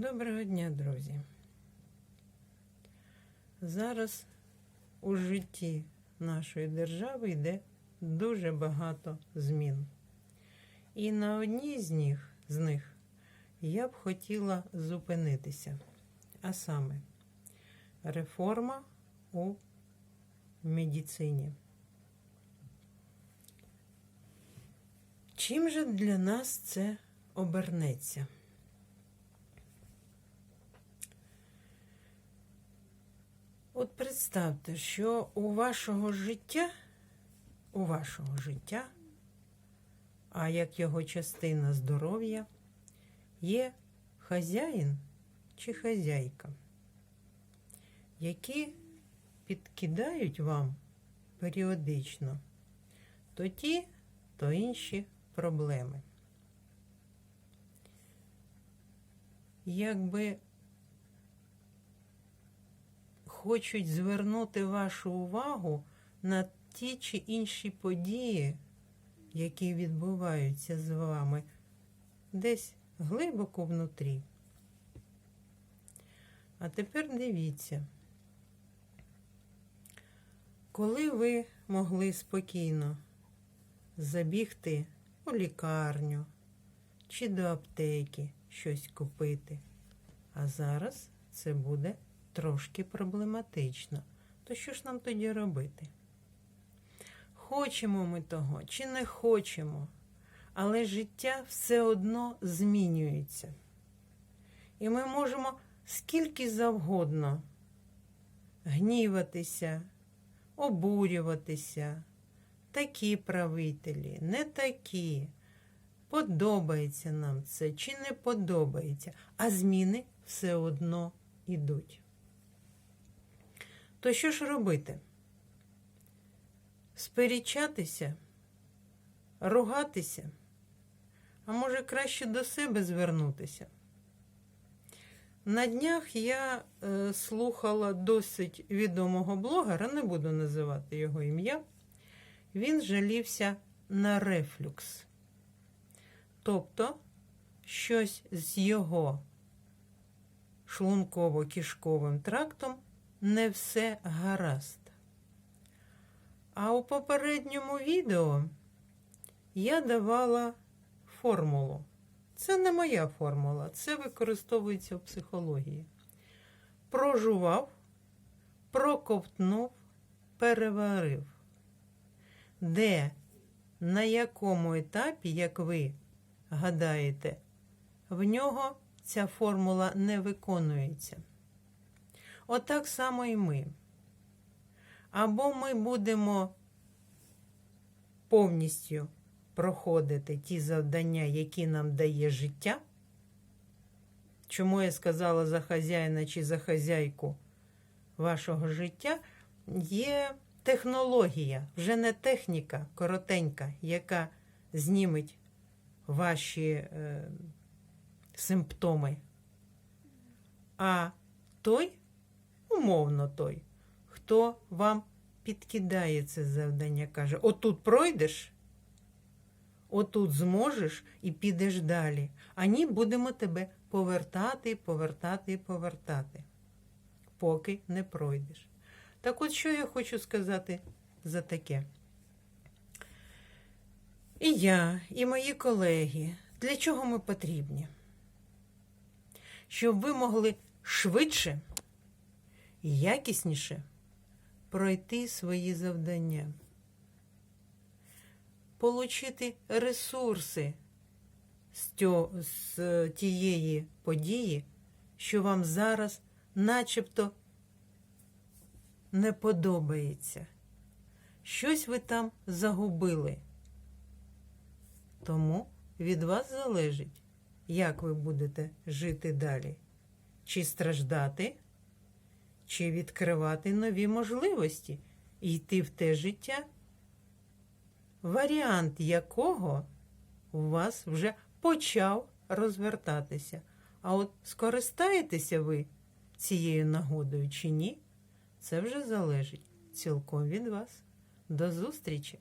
Доброго дня, друзі. Зараз у житті нашої держави йде дуже багато змін. І на одній з них, з них я б хотіла зупинитися. А саме реформа у медицині. Чим же для нас це обернеться? От представте, що у вашого життя, у вашого життя, а як його частина здоров'я, є хазяїн чи хазяйка, які підкидають вам періодично то ті, то інші проблеми. Якби хочуть звернути вашу увагу на ті чи інші події, які відбуваються з вами десь глибоко внутрі. А тепер дивіться, коли ви могли спокійно забігти у лікарню чи до аптеки щось купити, а зараз це буде трошки проблематично. То що ж нам тоді робити? Хочемо ми того чи не хочемо, але життя все одно змінюється. І ми можемо скільки завгодно гніватися, обурюватися, такі правителі, не такі. Подобається нам це чи не подобається, а зміни все одно йдуть. То що ж робити? Сперечатися, ругатися, а може краще до себе звернутися? На днях я е, слухала досить відомого блогера, не буду називати його ім'я. Він жалівся на рефлюкс. Тобто щось з його шлунково-кишковим трактом не все гаразд. А у попередньому відео я давала формулу. Це не моя формула, це використовується в психології. Прожував, проковтнув, переварив. Де, на якому етапі, як ви гадаєте, в нього ця формула не виконується. Отак само і ми. Або ми будемо повністю проходити ті завдання, які нам дає життя. Чому я сказала за хазяїна чи за хазяйку вашого життя, є технологія, вже не техніка коротенька, яка зніметь ваші е, симптоми. А той, умовно той, хто вам підкидає це завдання, каже: отут пройдеш, отут зможеш і підеш далі. А ні, будемо тебе повертати, повертати повертати, поки не пройдеш. Так от що я хочу сказати за таке? І я, і мої колеги, для чого ми потрібні? Щоб ви могли швидше якісніше пройти свої завдання, получити ресурси з, тієї події, що вам зараз начебто не подобається. Щось ви там загубили. Тому від вас залежить, як ви будете жити далі, чи страждати, чи відкривати нові можливості і йти в те життя, варіант якого у вас вже почав розвертатися. А от скористаєтеся ви цією нагодою чи ні, це вже залежить цілком від вас. До зустрічі!